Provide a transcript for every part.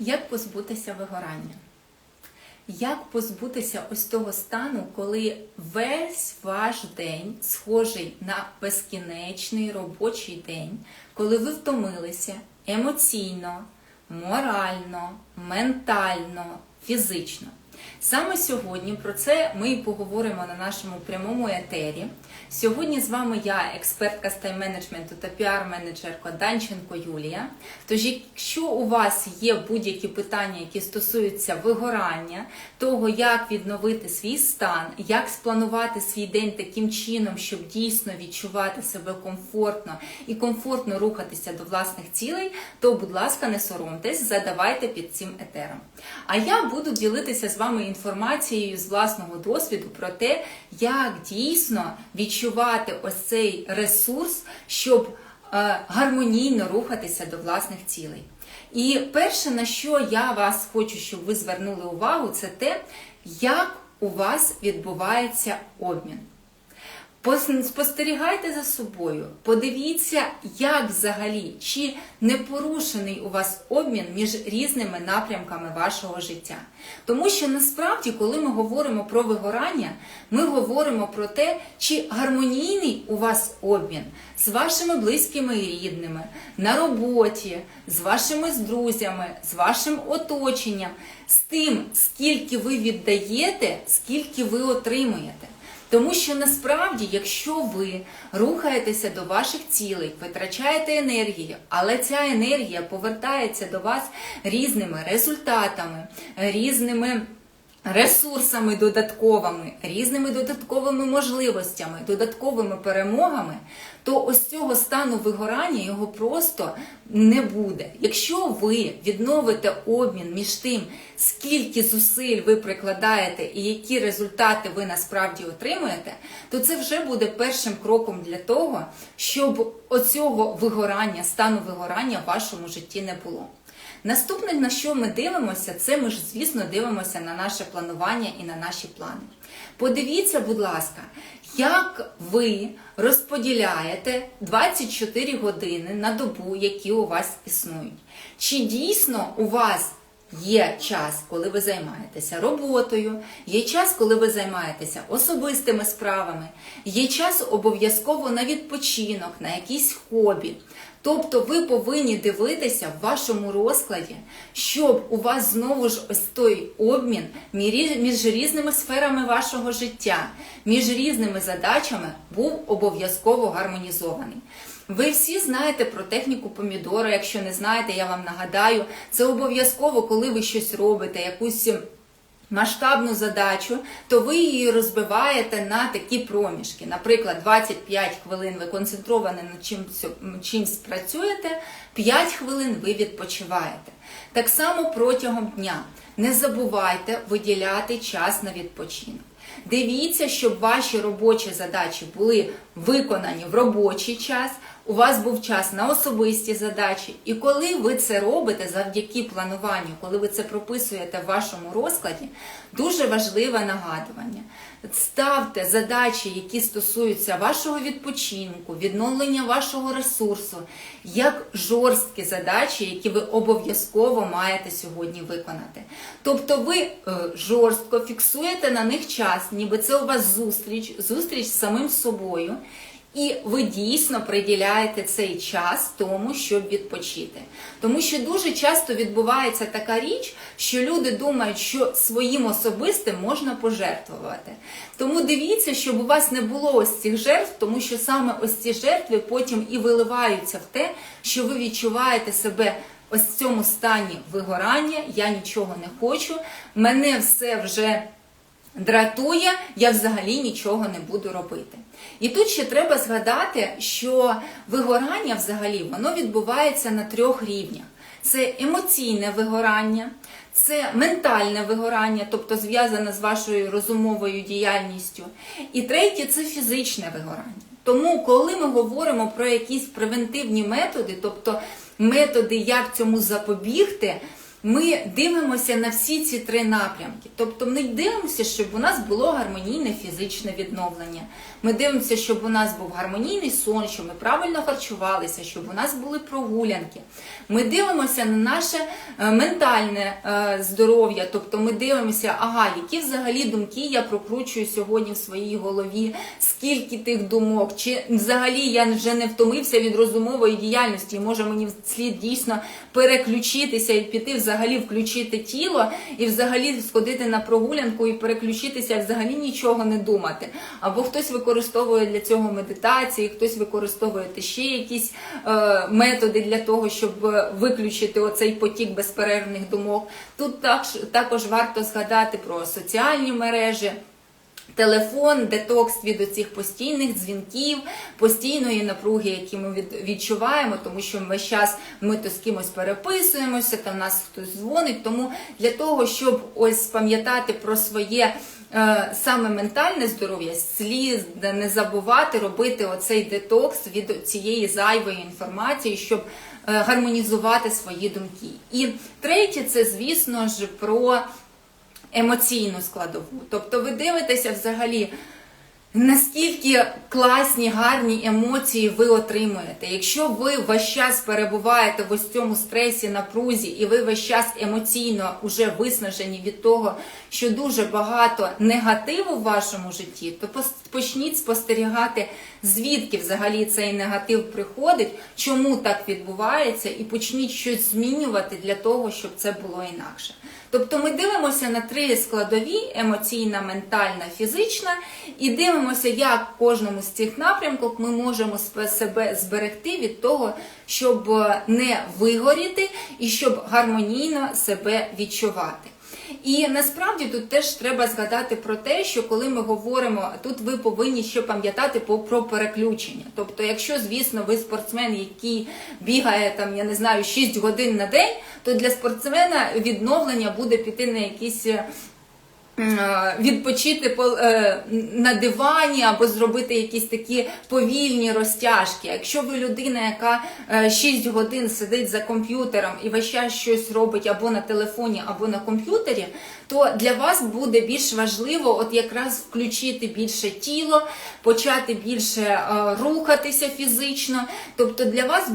Як позбутися вигорання? Як позбутися ось того стану, коли весь ваш день схожий на безкінечний робочий день, коли ви втомилися емоційно, морально, ментально, фізично? Саме сьогодні про це ми і поговоримо на нашому прямому етері. Сьогодні з вами я, експертка з тайм-менеджменту та піар-менеджерка Данченко Юлія. Тож, якщо у вас є будь-які питання, які стосуються вигорання, того, як відновити свій стан, як спланувати свій день таким чином, щоб дійсно відчувати себе комфортно і комфортно рухатися до власних цілей, то, будь ласка, не соромтесь, задавайте під цим етером. А я буду ділитися з вами інформацією з власного досвіду про те, як дійсно відчувати ось цей ресурс, щоб е, гармонійно рухатися до власних цілей. І перше, на що я вас хочу, щоб ви звернули увагу, це те, як у вас відбувається обмін. Пос- Спостерігайте за собою, подивіться, як взагалі, чи не порушений у вас обмін між різними напрямками вашого життя. Тому що насправді, коли ми говоримо про вигорання, ми говоримо про те, чи гармонійний у вас обмін з вашими близькими і рідними, на роботі, з вашими друзями, з вашим оточенням, з тим, скільки ви віддаєте, скільки ви отримуєте. Тому що насправді, якщо ви рухаєтеся до ваших цілей, витрачаєте енергію, але ця енергія повертається до вас різними результатами, різними ресурсами додатковими, різними додатковими можливостями, додатковими перемогами, то ось цього стану вигорання його просто не буде. Якщо ви відновите обмін між тим, скільки зусиль ви прикладаєте і які результати ви насправді отримуєте, то це вже буде першим кроком для того, щоб оцього вигорання, стану вигорання в вашому житті не було. Наступне, на що ми дивимося, це ми ж, звісно, дивимося на наше планування і на наші плани. Подивіться, будь ласка, як ви розподіляєте 24 години на добу, які у вас існують. Чи дійсно у вас Є час, коли ви займаєтеся роботою, є час, коли ви займаєтеся особистими справами, є час обов'язково на відпочинок, на якісь хобі. Тобто ви повинні дивитися в вашому розкладі, щоб у вас знову ж ось той обмін між різними сферами вашого життя, між різними задачами був обов'язково гармонізований. Ви всі знаєте про техніку помідора. Якщо не знаєте, я вам нагадаю, це обов'язково, коли ви щось робите, якусь масштабну задачу, то ви її розбиваєте на такі проміжки. Наприклад, 25 хвилин ви концентровані над чимсь, чимсь працюєте, 5 хвилин ви відпочиваєте. Так само протягом дня. Не забувайте виділяти час на відпочинок. Дивіться, щоб ваші робочі задачі були виконані в робочий час. У вас був час на особисті задачі, і коли ви це робите завдяки плануванню, коли ви це прописуєте в вашому розкладі, дуже важливе нагадування. Ставте задачі, які стосуються вашого відпочинку, відновлення вашого ресурсу, як жорсткі задачі, які ви обов'язково маєте сьогодні виконати. Тобто ви е, жорстко фіксуєте на них час, ніби це у вас зустріч, зустріч з самим собою. І ви дійсно приділяєте цей час тому, щоб відпочити. Тому що дуже часто відбувається така річ, що люди думають, що своїм особистим можна пожертвувати. Тому дивіться, щоб у вас не було ось цих жертв, тому що саме ось ці жертви потім і виливаються в те, що ви відчуваєте себе. Ось в цьому стані вигорання, я нічого не хочу, мене все вже дратує, я взагалі нічого не буду робити. І тут ще треба згадати, що вигорання взагалі воно відбувається на трьох рівнях: це емоційне вигорання, це ментальне вигорання, тобто зв'язане з вашою розумовою діяльністю. І третє це фізичне вигорання. Тому, коли ми говоримо про якісь превентивні методи, тобто методи, як цьому запобігти, ми дивимося на всі ці три напрямки. Тобто ми дивимося, щоб у нас було гармонійне фізичне відновлення. Ми дивимося, щоб у нас був гармонійний сон, щоб ми правильно харчувалися, щоб у нас були прогулянки. Ми дивимося на наше е, ментальне е, здоров'я, тобто ми дивимося, ага, які взагалі думки я прокручую сьогодні в своїй голові, скільки тих думок, чи взагалі я вже не втомився від розумової діяльності, може мені слід дійсно переключитися і піти взагалі включити тіло і взагалі сходити на прогулянку і переключитися, взагалі нічого не думати. Або хтось використовує для цього медитації, хтось використовує ще якісь е, методи для того, щоб е, виключити оцей потік безперервних думок. Тут також, також варто згадати про соціальні мережі. Телефон, детокс від оцих постійних дзвінків, постійної напруги, які ми від, відчуваємо, тому що весь час ми то з кимось переписуємося, та в нас хтось дзвонить. Тому для того, щоб ось пам'ятати про своє е, саме ментальне здоров'я, слід не забувати робити оцей детокс від цієї зайвої інформації, щоб е, гармонізувати свої думки. І третє, це звісно ж про емоційну складову. Тобто ви дивитеся взагалі, наскільки класні, гарні емоції ви отримуєте. Якщо ви весь час перебуваєте в ось цьому стресі, напрузі, і ви весь час емоційно вже виснажені від того, що дуже багато негативу в вашому житті, то почніть спостерігати, звідки взагалі цей негатив приходить, чому так відбувається, і почніть щось змінювати для того, щоб це було інакше. Тобто ми дивимося на три складові: емоційна, ментальна, фізична, і дивимося, як в кожному з цих напрямків ми можемо себе зберегти від того, щоб е, не вигоріти і щоб гармонійно себе відчувати. І насправді тут теж треба згадати про те, що коли ми говоримо, тут ви повинні ще пам'ятати про переключення. Тобто, якщо, звісно, ви спортсмен, який бігає там, я не знаю, 6 годин на день, то для спортсмена відновлення буде піти на якісь. Е, е, Відпочити по- е, на дивані або зробити якісь такі повільні розтяжки. Якщо ви людина, яка е, 6 годин сидить за комп'ютером і весь час щось робить або на телефоні, або на комп'ютері, то для вас буде більш важливо от якраз включити більше тіло, почати більше е, рухатися фізично. Тобто для вас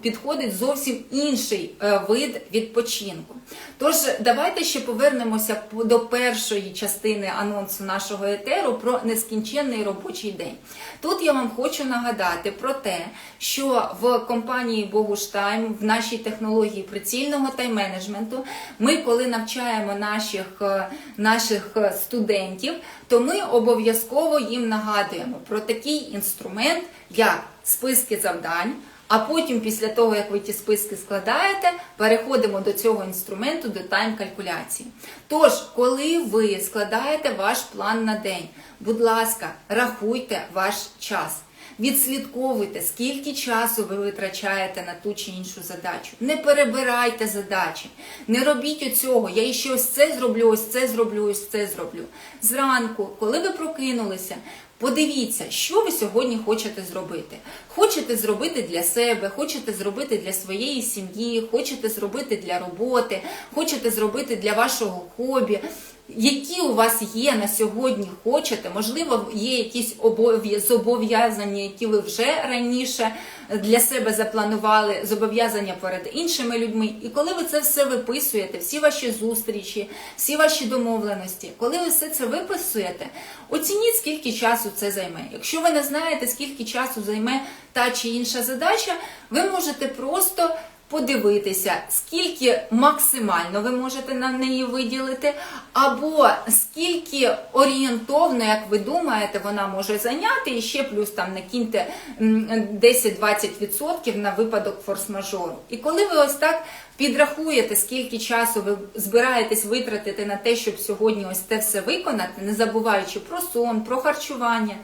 підходить зовсім інший е, вид відпочинку. Тож давайте ще повернемося до першої частини анонсу нашого етеру про нескінченний робочий день. Тут я вам хочу нагадати про те, що в компанії Богуштайм в нашій технології прицільного тайм-менеджменту ми, коли навчаємо наших, е, наших е, студентів, то ми обов'язково їм нагадуємо про такий інструмент, як списки завдань. А потім, після того, як ви ті списки складаєте, переходимо до цього інструменту, до тайм-калькуляції. Тож, коли ви складаєте ваш план на день, будь ласка, рахуйте ваш час. Відслідковуйте, скільки часу ви витрачаєте на ту чи іншу задачу. Не перебирайте задачі, не робіть оцього. Я ще ось це зроблю, ось це зроблю, ось це зроблю. Зранку, коли ви прокинулися, Подивіться, що ви сьогодні хочете зробити. Хочете зробити для себе, хочете зробити для своєї сім'ї, хочете зробити для роботи, хочете зробити для вашого хобі. Які у вас є на сьогодні хочете, можливо, є якісь обов'я- зобов'язання, які ви вже раніше для себе запланували, зобов'язання перед іншими людьми. І коли ви це все виписуєте, всі ваші зустрічі, всі ваші домовленості, коли ви все це виписуєте, оцініть, скільки часу це займе. Якщо ви не знаєте, скільки часу займе та чи інша задача, ви можете просто подивитися, скільки максимально ви можете на неї виділити, або скільки орієнтовно, як ви думаєте, вона може зайняти, і ще плюс там накиньте м, 10-20% на випадок форс-мажору. І коли ви ось так підрахуєте, скільки часу ви збираєтесь витратити на те, щоб сьогодні ось це все виконати, не забуваючи про сон, про харчування.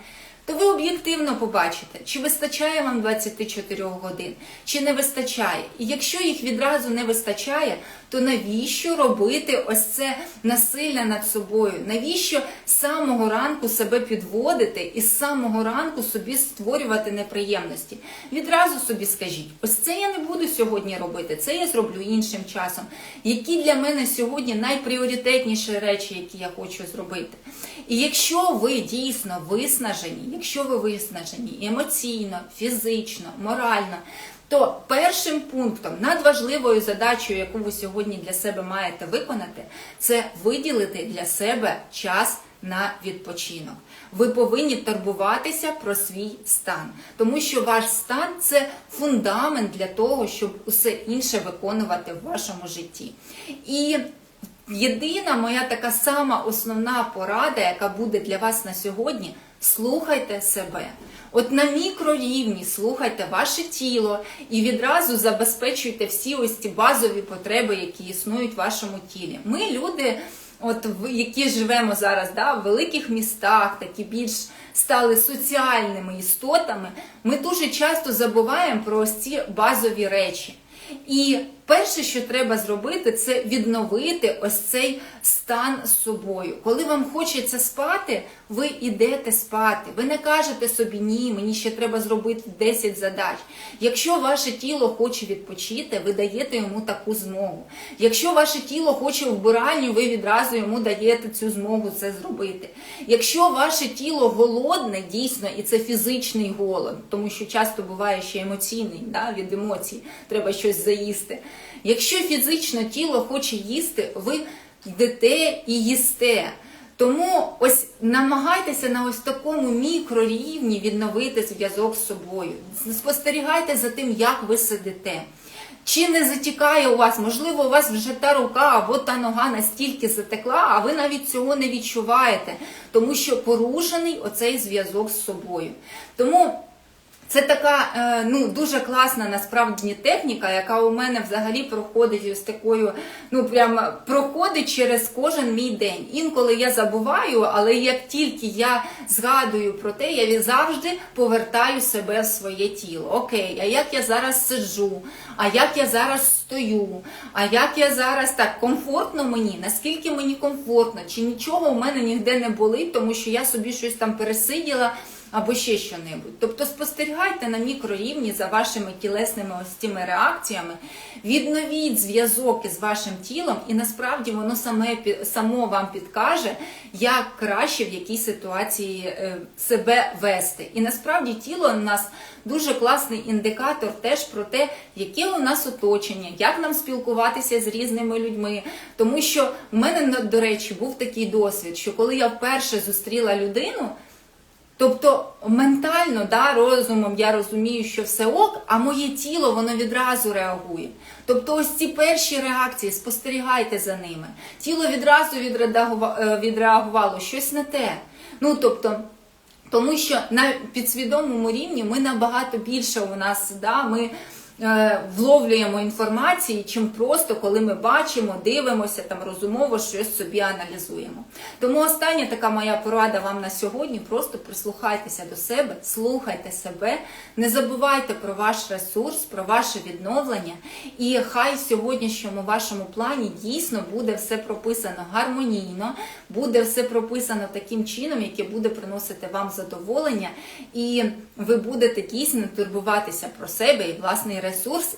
То ви об'єктивно побачите, чи вистачає вам 24 годин, чи не вистачає. І якщо їх відразу не вистачає, то навіщо робити ось це насилля над собою? Навіщо з самого ранку себе підводити і з самого ранку собі створювати неприємності? Відразу собі скажіть, ось це я не буду сьогодні робити, це я зроблю іншим часом. Які для мене сьогодні найпріоритетніші речі, які я хочу зробити? І якщо ви дійсно виснажені, якщо ви виснажені емоційно, фізично, морально, то першим пунктом, надважливою задачею, яку ви сьогодні для себе маєте виконати, це виділити для себе час на відпочинок. Ви повинні турбуватися про свій стан, тому що ваш стан це фундамент для того, щоб усе інше виконувати в вашому житті. І єдина моя така сама основна порада, яка буде для вас на сьогодні, слухайте себе. От на мікрорівні слухайте ваше тіло і відразу забезпечуйте всі ось ці базові потреби, які існують в вашому тілі. Ми люди, от які живемо зараз да, в великих містах, такі більш стали соціальними істотами, ми дуже часто забуваємо про ось ці базові речі. І перше, що треба зробити, це відновити ось цей стан з собою. Коли вам хочеться спати, ви йдете спати. Ви не кажете собі ні, мені ще треба зробити 10 задач. Якщо ваше тіло хоче відпочити, ви даєте йому таку змогу. Якщо ваше тіло хоче вбиральню, ви відразу йому даєте цю змогу це зробити. Якщо ваше тіло голодне, дійсно, і це фізичний голод, тому що часто буває ще емоційний, да, від емоцій, треба щось заїсти. Якщо фізично тіло хоче їсти, ви йдете і їсте. Тому ось намагайтеся на ось такому мікрорівні відновити зв'язок з собою. Спостерігайте за тим, як ви сидите. Чи не затікає у вас, можливо, у вас вже та рука або та нога настільки затекла, а ви навіть цього не відчуваєте, тому що порушений оцей зв'язок з собою. Тому це така е, ну дуже класна насправді техніка, яка у мене взагалі проходить ось такою, ну прям проходить через кожен мій день. Інколи я забуваю, але як тільки я згадую про те, я завжди повертаю себе в своє тіло. Окей, а як я зараз сиджу, а як я зараз стою, а як я зараз так комфортно мені, наскільки мені комфортно, чи нічого у мене ніде не болить, тому що я собі щось там пересиділа або ще що-небудь. Тобто спостерігайте на мікрорівні за вашими тілесними ось цими реакціями, відновіть зв'язок із вашим тілом, і насправді воно саме само вам підкаже, як краще в якій ситуації е, себе вести. І насправді тіло у нас дуже класний індикатор теж про те, яке у нас оточення, як нам спілкуватися з різними людьми. Тому що в мене, до речі, був такий досвід, що коли я вперше зустріла людину. Тобто ментально, да, розумом я розумію, що все ок, а моє тіло воно відразу реагує. Тобто, ось ці перші реакції, спостерігайте за ними. Тіло відразу е, відреагувало щось не те. Ну тобто. Тому що на підсвідомому рівні ми набагато більше у нас, да, ми вловлюємо інформації, чим просто коли ми бачимо, дивимося там розумово, щось собі аналізуємо. Тому остання така моя порада вам на сьогодні: просто прислухайтеся до себе, слухайте себе, не забувайте про ваш ресурс, про ваше відновлення. І хай в сьогоднішньому вашому плані дійсно буде все прописано гармонійно, буде все прописано таким чином, яке буде приносити вам задоволення, і ви будете дійсно турбуватися про себе і власний ресурс,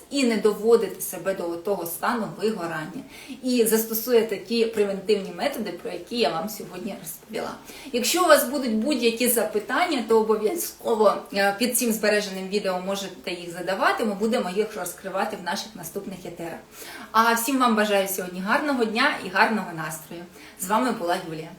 і не доводити себе до того стану вигорання. І застосуєте ті превентивні методи, про які я вам сьогодні розповіла. Якщо у вас будуть будь-які запитання, то обов'язково е, під цим збереженим відео можете їх задавати. Ми будемо їх розкривати в наших наступних етерах. А всім вам бажаю сьогодні гарного дня і гарного настрою. З вами була Юлія.